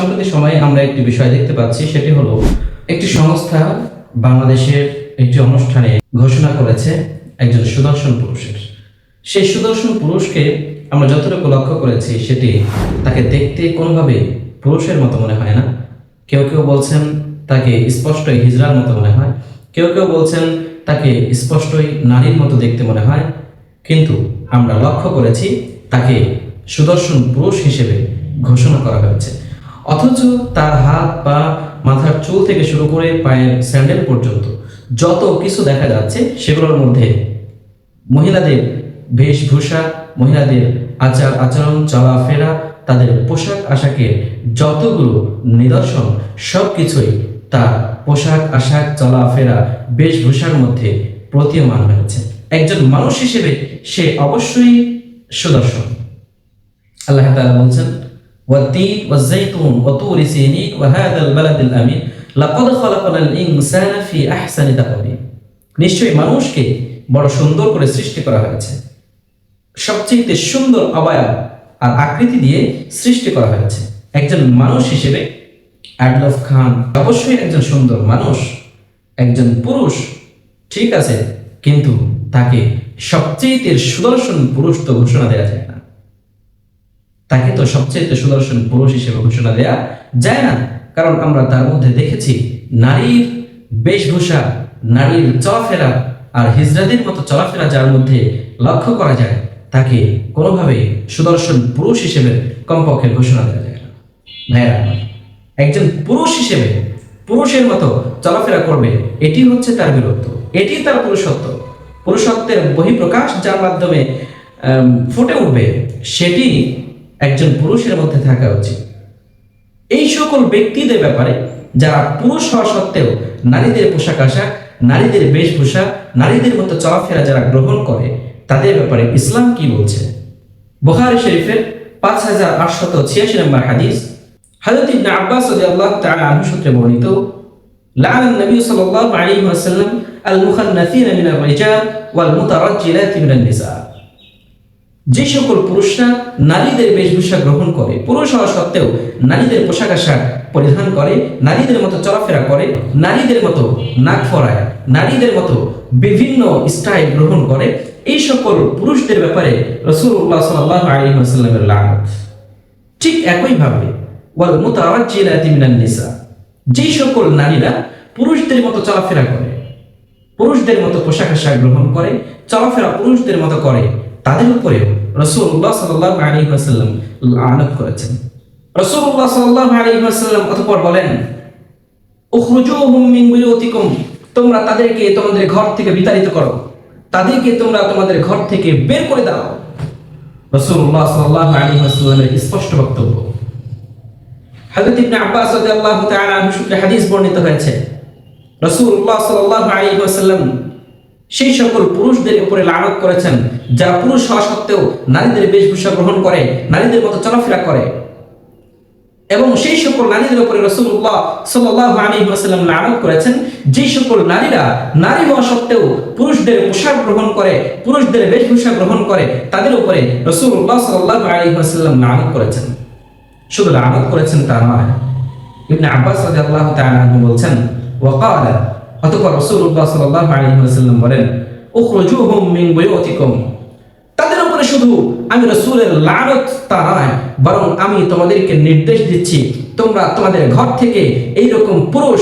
সম্প্রতি সময়ে আমরা একটি বিষয় দেখতে পাচ্ছি, সেটি হলো একটি সংস্থা বাংলাদেশের একটি অনুষ্ঠানে ঘোষণা করেছে একজন সুদর্শন পুরুষের। সেই সুদর্শন পুরুষকে আমরা যতটুকু লক্ষ্য করেছি, সেটি তাকে দেখতে কোনোভাবে পুরুষের মতো মনে হয় না। কেউ কেউ বলছেন তাকে স্পষ্টই হিজড়ার মতো মনে হয়। কেউ কেউ বলছেন তাকে স্পষ্টই নারীর মতো দেখতে মনে হয়। কিন্তু আমরা লক্ষ্য করেছি তাকে সুদর্শন পুরুষ হিসেবে ঘোষণা করা হয়েছে। অথচ তার হাত পা মাথার চুল থেকে শুরু করে পায়ের স্যান্ডেল পর্যন্ত যত কিছু দেখা যাচ্ছে সেগুলোর মধ্যে মহিলাদের বেশভূষা, মহিলাদের আচার আচরণ চলাফেরা তাদের পোশাক আশাকের যতগুলো নিদর্শন সব কিছুই তার পোশাক আশাক চলাফেরা বেশভূষার মধ্যে প্রতীয়মান হয়েছে। একজন মানুষ হিসেবে সে অবশ্যই সুদর্শন। আল্লাহ তাআলা বলছেন والتين والزيتون وطور سينين وهذا البلد الأمين لقد خلقنا الإنسان في أحسن تقويم নিশ্চয়ই মানুষকে বড় সুন্দর করে সৃষ্টি করা হয়েছে সবচেয়ে সুন্দর অবয়ব আর আকৃতি দিয়ে সৃষ্টি করা হয়েছে একজন মানুষ হিসেবে অ্যাডলফ খান অবশ্যই একজন সুন্দর মানুষ একজন পুরুষ ঠিক আছে কিন্তু তাকে সবচেয়ে সুদর্শন পুরুষ তো ঘোষণা দেওয়া যায় না তাকে তো সবচেয়ে সুদর্শন পুরুষ হিসেবে ঘোষণা দেয়া যায় না। কারণ আমরা তার মধ্যে দেখেছি, নারীর বেশভূষা, নারীর চলাফেরা আর হিজরাদের মতো চলাফেরা যার মধ্যে লক্ষ্য করা যায়, তাকে কোনোভাবে সুদর্শন পুরুষ হিসেবে কমপক্ষে ঘোষণা দেওয়া যায় না। ভাইয়েরা, একজন পুরুষ হিসেবে পুরুষের মতো চলাফেরা করবে, এটি হচ্ছে তার বীরত্ব, এটি তার পুরুষত্ব। পুরুষত্বের বহিঃপ্রকাশ যার মাধ্যমে ফুটে উঠবে, সেটি একজন পুরুষের মধ্যে থাকা উচিত। এই সকল ব্যক্তিদের ব্যাপারে যারা পুরুষ হওয়া সত্ত্বেও নারীদের পোশাক আশাক, নারীদের বেশভূষা, নারীদের মতো চলাফেরা যারা গ্রহণ করে, তাদের ব্যাপারে ইসলাম কি বলছে? বুখারী শরীফের পাঁচ হাজার আটশত ছিয়াশি নম্বর হাদিস, হযরত ইবনে আব্বাস রাদিয়াল্লাহু তাআলা আনহু সূত্রে বর্ণিত, লাআন নবী সাল্লাল্লাহু আলাইহি ওয়াসাল্লাম আল মুখান্নাসিনা মিনার রিজাল ওয়াল মুতারাজ্জিলাতি মিনান নিসা। যে সকল পুরুষরা নারীদের বেশভূষা গ্রহণ করে, পুরুষ হওয়া সত্ত্বেও নারীদের পোশাক আশাক পরিধান করে, নারীদের মতো চলাফেরা করে, নারীদের মতো নাক ফরায় নারীদের মতো বিভিন্ন স্টাইল গ্রহণ করে, এই সকল পুরুষদের ব্যাপারে রসুল্লাহ সাল্লাহ আলী আসাল্লামের লানত। ঠিক একইভাবে ওয়াল মুতাওয়াজ্জিলাতি মিনান নিসা, যেই সকল নারীরা পুরুষদের মতো চলাফেরা করে, পুরুষদের মতো পোশাক আশাক গ্রহণ করে, চলাফেরা পুরুষদের মতো করে, তাদের উপরেও রসুল্লাহ সাল্লাহ আলী আসাল্লাম আনত করেছেন। রসুল্লাহ সাল্লাহ আলী আসাল্লাম অতপর বলেন তোমরা তাদেরকে তোমাদের ঘর থেকে বিতাড়িত করো। তাদেরকে তোমরা তোমাদের ঘর থেকে বের করে দাও। রসুল্লাহ সাল্লাহ আলী আসাল্লামের স্পষ্ট বক্তব্য। হযরত ইবনে আব্বাস রাদিয়াল্লাহু তাআলা হাদিস বর্ণিত হয়েছে, রাসূলুল্লাহ সাল্লাল্লাহু আলাইহি ওয়াসাল্লাম সেই সকল পুরুষদের উপরে লানত করেছেন, যারা পুরুষ হওয়া সত্ত্বেও নারীদের বেশভূষা গ্রহণ করে, নারীদের মতো চলাফেরা করে। এবং সেই সকল নারীদের উপরে রসুল্লাহ সাল্লাহ আলী ওয়াসাল্লাম লানত করেছেন যে সকল নারীরা নারী হওয়া সত্ত্বেও পুরুষদের পোশাক গ্রহণ করে, পুরুষদের বেশভূষা গ্রহণ করে, তাদের উপরে রসুল্লাহ সাল্লাহ আলী ওয়াসাল্লাম লানত করেছেন। শুধু লানত করেছেন তা নয়। ইবনে আব্বাস রাদিয়াল্লাহু তাআলা বলছেন ওয়াকাল অতঃপর রাসূলুল্লাহ সাল্লাল্লাহু আলাইহি ওয়াসাল্লাম বলেন, উখরুজুহুম মিন বুয়ুতিকুম। তাদের উপরে শুধু আমি রাসূলের লানত তা নয়, বরং আমি তোমাদেরকে নির্দেশ দিচ্ছি, তোমরা তোমাদের ঘর থেকে এই রকম পুরুষ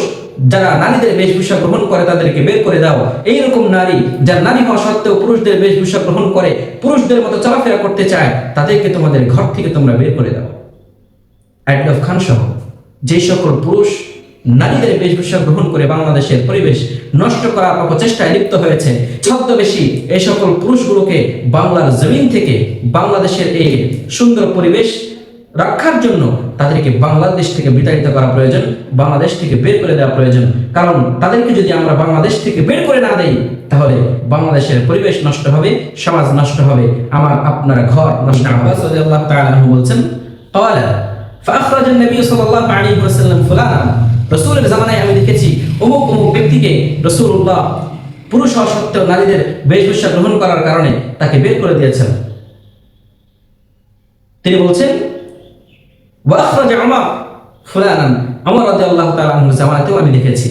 যারা নারীদের বেশভূষা গ্রহণ করে তাদেরকে বের করে দাও। এই রকম নারী যারা নারী হওয়া সত্ত্বেও পুরুষদের বেশভূষা গ্রহণ করে, পুরুষদের মতো চলাফেরা করতে চায়, তাদেরকে তোমাদের ঘর থেকে তোমরা বের করে দাও। অ্যাডলফ খান সহ, যে সকল পুরুষ নারীদের বেশভূষা গ্রহণ করে বাংলাদেশের পরিবেশ নষ্ট করার অপচেষ্টায় লিপ্ত হয়েছে ছদ্মবেশী এই সকল পুরুষগুলোকে বাংলার জমিন থেকে বাংলাদেশের এই সুন্দর পরিবেশ রক্ষার জন্য তাদেরকে বাংলাদেশ থেকে বিতাড়িত করা প্রয়োজন বাংলাদেশ থেকে বের করে দেওয়া প্রয়োজন কারণ তাদেরকে যদি আমরা বাংলাদেশ থেকে বের করে না দেই তাহলে বাংলাদেশের পরিবেশ নষ্ট হবে সমাজ নষ্ট হবে আমার আপনার ঘর নষ্ট হবে আল্লাহ তাআলা বলছেন قال فأخرج النبي صلى الله عليه وسلم فلانا রসুলের জামানায় আমি দেখেছি অমুক অমুক ব্যক্তিকে রসুল্লাহ পুরুষ হওয়া সত্ত্বেও নারীদের বেশভূষা গ্রহণ করার কারণে তাকে বের করে দিয়েছেন। তিনি বলছেন, ওয়াখরাজ উমর ফুলানান। অমর রাজি আল্লাহ তালু জামাতেও আমি দেখেছি।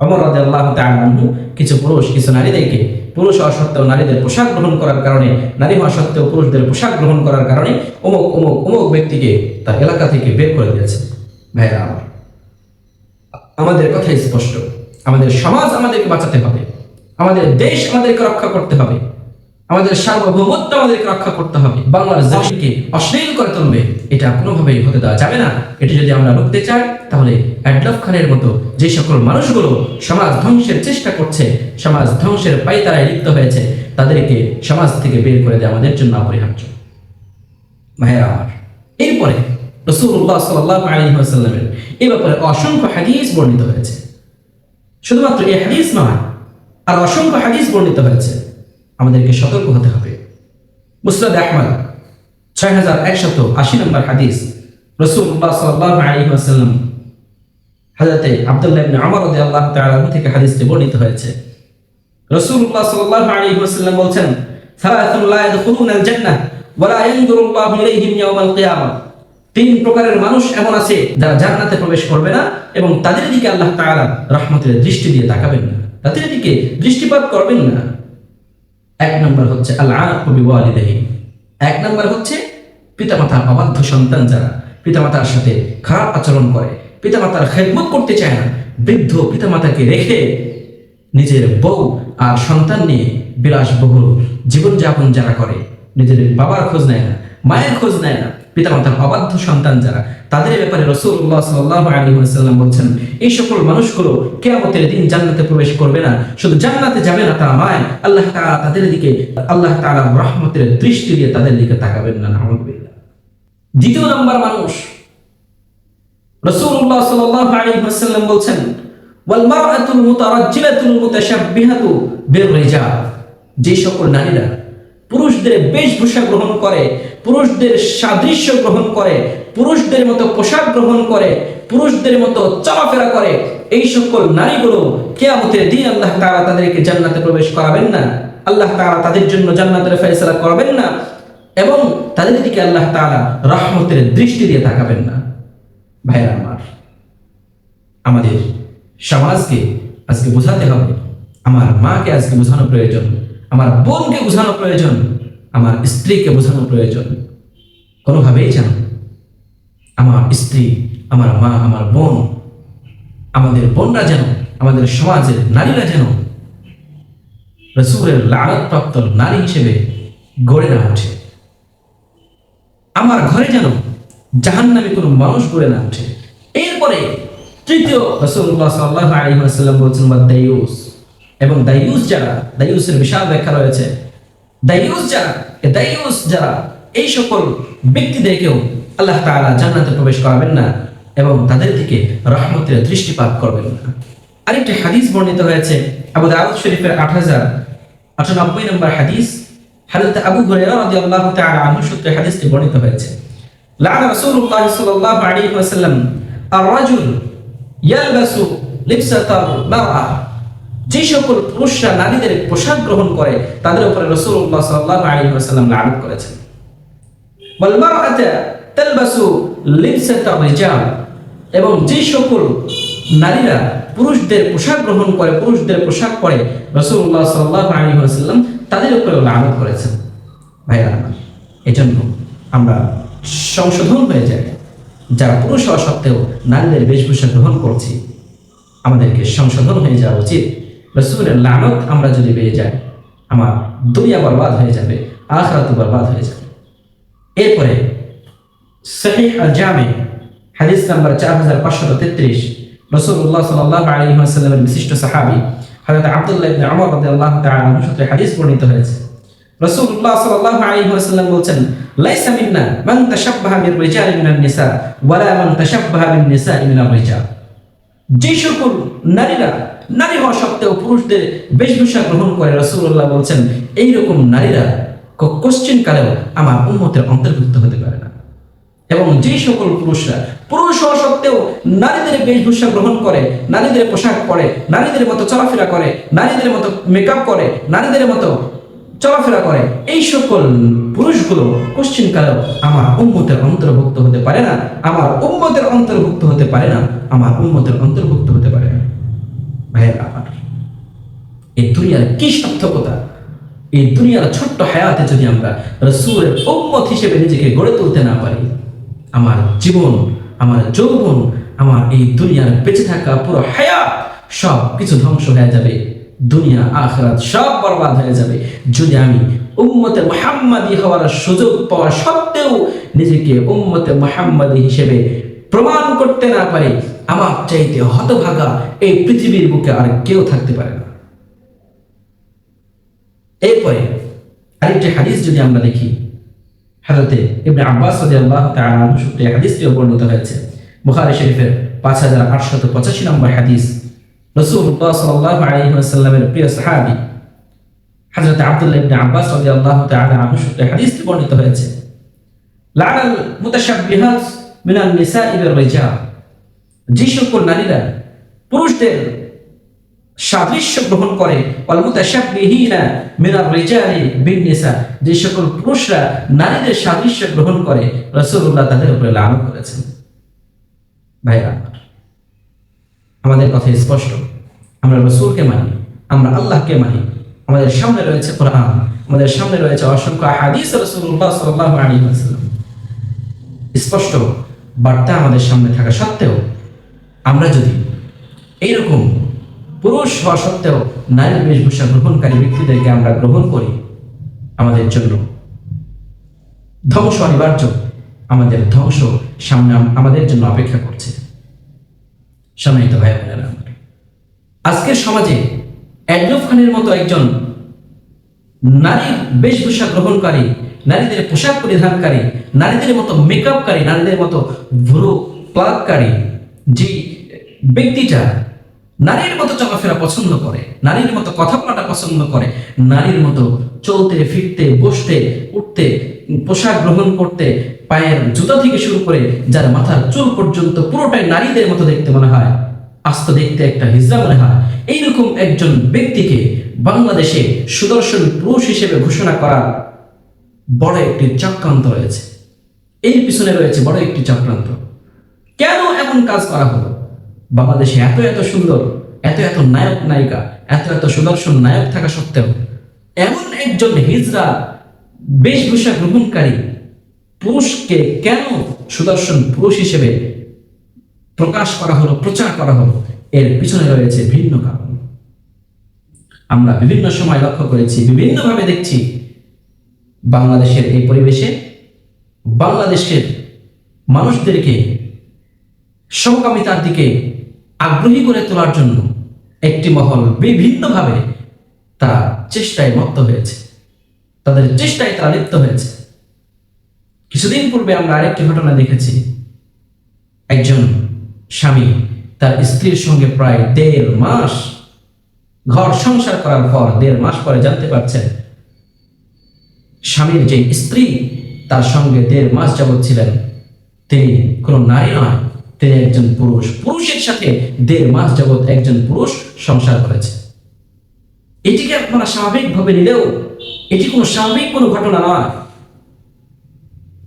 অমর রাজি আল্লাহ তালু কিছু পুরুষ, কিছু নারীদেরকে পুরুষ হওয়া সত্ত্বেও নারীদের পোশাক গ্রহণ করার কারণে, নারী হওয়া সত্ত্বেও পুরুষদের পোশাক গ্রহণ করার কারণে অমুক অমুক অমুক ব্যক্তিকে তার এলাকা থেকে বের করে দিয়েছে ভাইরা আমার আমাদের কথাই স্পষ্ট। আমাদের সমাজ আমাদেরকে বাঁচাতে হবে। আমাদের দেশ আমাদেরকে রক্ষা করতে হবে। আমাদের সার্বভৌমত্ব আমাদেরকে রক্ষা করতে হবে। বাংলার জাতিকে অশ্লীল করে তুলবে, এটা কোনোভাবেই হতে দেওয়া যাবে না। এটি যদি আমরা রুখতে চাই, তাহলে অ্যাডলফ খানের মতো যে সকল মানুষগুলো সমাজ ধ্বংসের চেষ্টা করছে, সমাজ ধ্বংসের পাইতারায় লিপ্ত হয়েছে, তাদেরকে সমাজ থেকে বের করে দেওয়া আমাদের জন্য অপরিহার্য। ভাইয়েরা আমার, এরপরে রসুল্লাহ সাল্লাহ আলী সাল্লামের এই ব্যাপারে অসংখ্য হাদিস বর্ণিত হয়েছে। শুধুমাত্র এই হাদিস নয়, আর অসংখ্য হাদিস বর্ণিত হয়েছে। আমাদেরকে সতর্ক হতে হবে। মুসরাদ আহমদ, ছয় হাজার একশত আশি নম্বর হাদিস রসুল্লাহ সাল্লাহ আলী আসাল্লাম হাজরতে আবদুল্লাহ ইবনে আমর রাদিয়াল্লাহু তাআলা থেকে হাদিসটি বর্ণিত হয়েছে। রাসূলুল্লাহ সাল্লাল্লাহু আলাইহি ওয়াসাল্লাম বলেন সালাতুন লা ইয়াদখুলুনাল জান্নাহ ওয়া লা ইয়ানজুরুল্লাহু ইলাইহিম ইয়াওমাল কিয়ামাহ তিন প্রকারের মানুষ এমন আছে যারা জান্নাতে প্রবেশ করবে না এবং তাদের দিকে আল্লাহ তাআলা রহমতের দৃষ্টি দিয়ে তাকাবেন না। তাদের দিকে দৃষ্টিপাত করবেন না। এক নম্বর হচ্ছে আল্লাহ বিওয়ালিদাহি এক নম্বর হচ্ছে পিতামাতার অবাধ্য সন্তান যারা পিতামাতার সাথে খারাপ আচরণ করে, পিতামাতার খেদমত করতে চায় না, বৃদ্ধ পিতামাতাকে রেখে নিজের বউ আর সন্তান নিয়ে বিলাসবহুল জীবনযাপন যারা করে নিজের বাবার খোঁজ নেয় না, মায়ের খোঁজ নেয় না পিতা মাতার অবাধ্য সন্তান যারা, তাদের ব্যাপারে রসুল্লাহ সাল্লাহ আলী সাল্লাম বলছেন, এই সকল মানুষগুলো কেয়ামতের দিন জান্নাতে প্রবেশ করবে না। শুধু জান্নাতে যাবে না, তারা মায় আল্লাহ তালা তাদের দিকে, আল্লাহ তালা রহমতের দৃষ্টি দিয়ে তাদের দিকে তাকাবেন না আহমদুল্লাহ দ্বিতীয় নম্বর মানুষ রসুল্লাহ সাল্লাহ আলী সাল্লাম বলছেন ওয়ালমারাতুল মুতারাজ্জিলাতুল মুতাশাব্বিহাতু বিররিজাল যে সকল নারীরা পুরুষদের বেশভূষা গ্রহণ করে পুরুষদের সাদৃশ্য গ্রহণ করে, পুরুষদের মতো পোশাক গ্রহণ করে, পুরুষদের মতো চলাফেরা করে, এই সকল নারীগুলো কেয়ামতের দিন আল্লাহ তারা তাদেরকে জান্নাতে প্রবেশ করাবেন না। আল্লাহ তারা তাদের জন্য জান্নাতের ফয়সালা করবেন না এবং তাদের দিকে আল্লাহ তারা রহমতের দৃষ্টি দিয়ে তাকাবেন না। ভাইরা আমার, আমাদের সমাজকে আজকে বোঝাতে হবে। আমার মাকে আজকে বোঝানো প্রয়োজন। আমার বোনকে বোঝানো প্রয়োজন। আমার স্ত্রীকে বোঝানো প্রয়োজন। কোনোভাবেই যেন আমার স্ত্রী, আমার মা, আমার বোন, আমাদের বোনরা যেন, আমাদের সমাজের নারীরা যেন রসুরের লাড়তপ্রাপ্ত নারী হিসেবে গড়ে না ওঠে। আমার ঘরে যেন জাহান্নামে কোনো মানুষ গড়ে না ওঠে। এরপরে তৃতীয় রসুল্লাহ সাল্লাহ আলী বলছেন বা দাইউস এবং দাইউস যারা দাইউসের বিশাল ব্যাখ্যা রয়েছে। দাইউস যারা দাইউস যারা, এই সকল ব্যক্তিদেরকেও আল্লাহ তাআলা জান্নাতে প্রবেশ করাবেন না এবং তাদের দিকে রহমতের দৃষ্টিপাত করবেন না। আরেকটি হাদিস বর্ণিত হয়েছে, আবু দাউদ শরীফের আট হাজার আটানব্বই নম্বর হাদিস। হাজরত আবু হুরায়রা রাদিয়াল্লাহু তাআলা আনহু সূত্রে হাদিসটি বর্ণিত হয়েছে। লাআনা রাসূলুল্লাহ সাল্লাল্লাহু আলাইহি ওয়াসাল্লাম আর-রাজুল ইয়ালবাসু লিবসাতাল মারআ। যে সকল পুরুষরা নারীদের পোশাক গ্রহণ করে, তাদের উপরে রাসূলুল্লাহ সাল্লাল্লাহু আলাইহি ওয়াসাল্লাম লানত করেছেন। এবং যে সকল নারীরা পুরুষদের পোশাক গ্রহণ করে, পুরুষদের পোশাক পরে রাসূলুল্লাহ সাল্লাহ আলাইহি ওয়াসাল্লাম তাদের উপরে লানত করেছেন। ভাইরা আমার, এজন্য আমরা সংশোধন হয়ে যায় যারা পুরুষ হওয়া সত্ত্বেও নারীদের বেশভূষা গ্রহণ করছি, আমাদেরকে সংশোধন হয়ে যাওয়া উচিত। রসুলের লানত আমরা যদি পেয়ে যাই, আমার দুনিয়া বরবাদ হয়ে যাবে আখরাত বরবাদ হয়ে যাবে। এরপরে আল জামে হাদিস নাম্বার চার হাজার পাঁচশত তেত্রিশ রসুল্লাহ সাল্লাহ আলী আসাল্লামের বিশিষ্ট সাহাবি হাজরত আব্দুল্লাহ ইবনে আমর রাদিয়াল্লাহু সূত্রে হাদিস বর্ণিত হয়েছে। রাসূলুল্লাহ সাল্লাল্লাহু আলাইহি ওয়াসাল্লাম বলেন লাইসা মিন্না মান তাশাব্বাহা বির রিজালি মিনান নিসা, ওয়ালা মান তাশাব্বাহা বিন নিসাই মিনার রিজাল। যে সকল নারীরা নারী হওয়া সত্ত্বেও পুরুষদের বেশভূষা গ্রহণ করে রাসূলুল্লাহ বলছেন এই রকম নারীরা কোশ্চিন কালেও আমার উম্মতের অন্তর্ভুক্ত হতে পারে না। এবং যে সকল পুরুষরা, পুরুষ হওয়া সত্ত্বেও নারীদের বেশভূষা গ্রহণ করে, নারীদের পোশাক পরে, নারীদের মতো চলাফেরা করে, নারীদের মতো মেকআপ করে, নারীদের মতো চলাফেরা করে, এই সকল পুরুষগুলো কোশ্চিন কালেও আমার উম্মতের অন্তর্ভুক্ত হতে পারে না। আমার উম্মতের অন্তর্ভুক্ত হতে পারে না, আমার উম্মতের অন্তর্ভুক্ত হতে পারে না। ভাইয়ের আমার এই দুনিয়ার কি সার্থকতা? এই দুনিয়ার ছোট্ট হায়াতে যদি আমরা রসুলের উম্মত হিসেবে নিজেকে গড়ে তুলতে না পারি, আমার জীবন, আমার যৌবন, আমার এই দুনিয়ার বেঁচে থাকা পুরো হায়াত সব কিছু ধ্বংস হয়ে যাবে। দুনিয়া, আখরাত সব বরবাদ হয়ে যাবে। যদি আমি উম্মতে মোহাম্মদী হওয়ার সুযোগ পাওয়া সত্ত্বেও নিজেকে উম্মতে মোহাম্মদী হিসেবে প্রমাণ করতে না পারি আমার চাইতে হতভাগা এই পৃথিবীর বুকে আর কেউ থাকতে পারে না। এরপরে আরেকটি হাদিস যদি আমরা দেখি হাজরতে ইবনে আব্বাস রাদিয়াল্লাহু তাআলা সূত্রে হাদিসটিও বর্ণিত হয়েছে। বুখারী শরীফের 5885 নম্বর হাদিস, রাসূলুল্লাহ সাল্লাল্লাহু আলাইহি ওয়াসাল্লামের প্রিয় সাহাবী হযরত আব্দুল্লাহ ইবনে আব্বাস রাদিয়াল্লাহু তাআলা আনহু সূত্রে হাদিসটি বর্ণিত হয়েছে। লাআল মুতাশাব্বিহাত মিনান নিসাই বির রিজাল। যে সকল নারীরা পুরুষদের সাদৃশ্য গ্রহণ করে। যে সকল পুরুষরা নারীদের সাদৃশ্য গ্রহণ করে, রাসূলুল্লাহ তাদের উপরে লানত করেছেন। ভাইরা আমাদের কথা স্পষ্ট। আমরা রসুলকে মানি, আমরা আল্লাহকে মানি। আমাদের সামনে রয়েছে কোরআন, আমাদের সামনে রয়েছে অসংখ্য হাদিস রসুল্লাহ স্পষ্ট বার্তা আমাদের সামনে থাকা সত্ত্বেও আমরা যদি এইরকম পুরুষ হওয়া সত্ত্বেও নারীর বেশভূষা গ্রহণকারী ব্যক্তিদেরকে আমরা গ্রহণ করি আমাদের জন্য, ধ্বংস অনিবার্য আমাদের ধ্বংস সামনে আমাদের জন্য অপেক্ষা করছে। সম্মানিত ভাই বোনেরা আজকের সমাজে অ্যাডলফ খানের মতো একজন নারীর বেশভূষা গ্রহণকারী, নারীদের পোশাক পরিধানকারী, নারীদের মতো মেকআপকারী নারীদের মতো ভুরু প্লাগকারী যে ব্যক্তিটা নারীর মতো চলাফেরা পছন্দ করে, নারীর মতো কথা বলাটা পছন্দ করে, নারীর মতো চলতে, ফিরতে, বসতে, উঠতে, পোশাক গ্রহণ করতে, পায়ের জুতা থেকে শুরু করে যার মাথার চুল পর্যন্ত পুরোটাই নারীদের মতো দেখতে মনে হয়। আস্ত দেখতে একটা হিজড়া মনে হয়। এইরকম একজন ব্যক্তিকে বাংলাদেশে সুদর্শন পুরুষ হিসেবে ঘোষণা করা বড় একটি চক্রান্ত রয়েছে। এর পিছনে রয়েছে বড় একটি চক্রান্ত। কেন এমন কাজ করা হলো? বাংলাদেশে এত এত সুন্দর, এত এত নায়ক, নায়িকা, এত এত সুদর্শন নায়ক থাকা সত্ত্বেও এমন একজন হিজড়া বেশভূষা গ্রহণকারী পুরুষকে কেন সুদর্শন পুরুষ হিসেবে প্রকাশ করা হলো, প্রচার করা হলো? এর পিছনে রয়েছে ভিন্ন কারণ। আমরা বিভিন্ন সময় লক্ষ্য করেছি, বিভিন্নভাবে দেখছি বাংলাদেশের এই পরিবেশে বাংলাদেশের মানুষদেরকে সমকামিতার দিকে আগ্রহী করে তোলার জন্য একটি মহল বিভিন্নভাবে তারা চেষ্টায় মত্ত হয়েছে। তাদের চেষ্টায় তারা লিপ্ত হয়েছে। কিছুদিন পূর্বে আমরা আরেকটি ঘটনা দেখেছি। একজন স্বামী তার স্ত্রীর সঙ্গে প্রায় দেড় মাস ঘর সংসার করার পর দেড় মাস পরে জানতে পারছেন, স্বামীর যে স্ত্রী তার সঙ্গে দেড় মাস যাবৎ ছিলেন, তিনি কোনো নারী নয়। তিনি একজন পুরুষ। পুরুষের সাথে দেড় মাস যাবৎ একজন পুরুষ সংসার করেছে। এটিকে আপনারা স্বাভাবিকভাবে নিলেও এটি কোনো স্বাভাবিক কোনো ঘটনা নয়।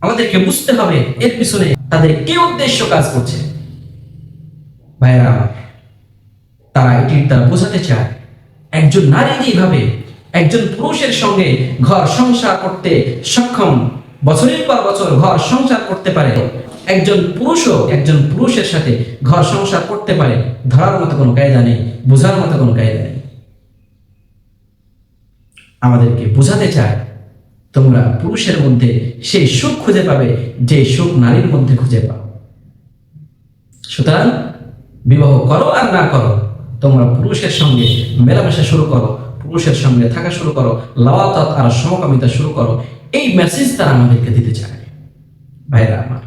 আমাদেরকে বুঝতে হবে এর পিছনে তাদের কি উদ্দেশ্য কাজ করছে। আমার, তারা এটির দ্বারা বোঝাতে চায় একজন নারী যেভাবে একজন পুরুষের সঙ্গে ঘর সংসার করতে সক্ষম বছরের পর বছর ঘর সংসার করতে পারে একজন পুরুষও একজন পুরুষের সাথে ঘর সংসার করতে পারে, ধরার মতো কোনো কায়দা নেই, বোঝার মতো কোনো কায়দা নেই। আমাদেরকে বোঝাতে চায়, তোমরা পুরুষের মধ্যে সেই সুখ খুঁজে পাবে যে সুখ নারীর মধ্যে খুঁজে পাও। সুতরাং বিবাহ করো আর না করো, তোমরা পুরুষের সঙ্গে মেলামেশা শুরু করো, পুরুষের সঙ্গে থাকা শুরু করো, লাওয়াত আর সমকামিতা শুরু করো, এই মেসেজ তারা আমাদেরকে দিতে চায়। ভাইরা আমার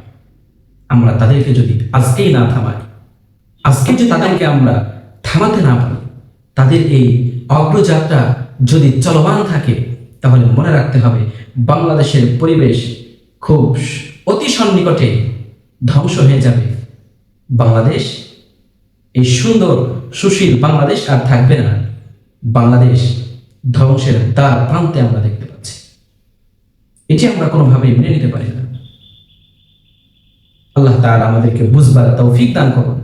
আমরা তাদেরকে যদি আজকেই না থামাই, আজকে যে তাদেরকে আমরা থামাতে না পারি, তাদের এই অগ্রযাত্রা যদি চলমান থাকে, তাহলে মনে রাখতে হবে বাংলাদেশের পরিবেশ খুব অতি সন্নিকটে ধ্বংস হয়ে যাবে। বাংলাদেশ, এই সুন্দর সুশীল বাংলাদেশ আর থাকবে না। বাংলাদেশ ধ্বংসের দ্বার প্রান্তে আমরা দেখতে পাচ্ছি। এটি আমরা কোনোভাবেই মেনে নিতে পারি না। আল্লাহ তাআলা আমাদেরকে বুঝবার তৌফিক দান করুন।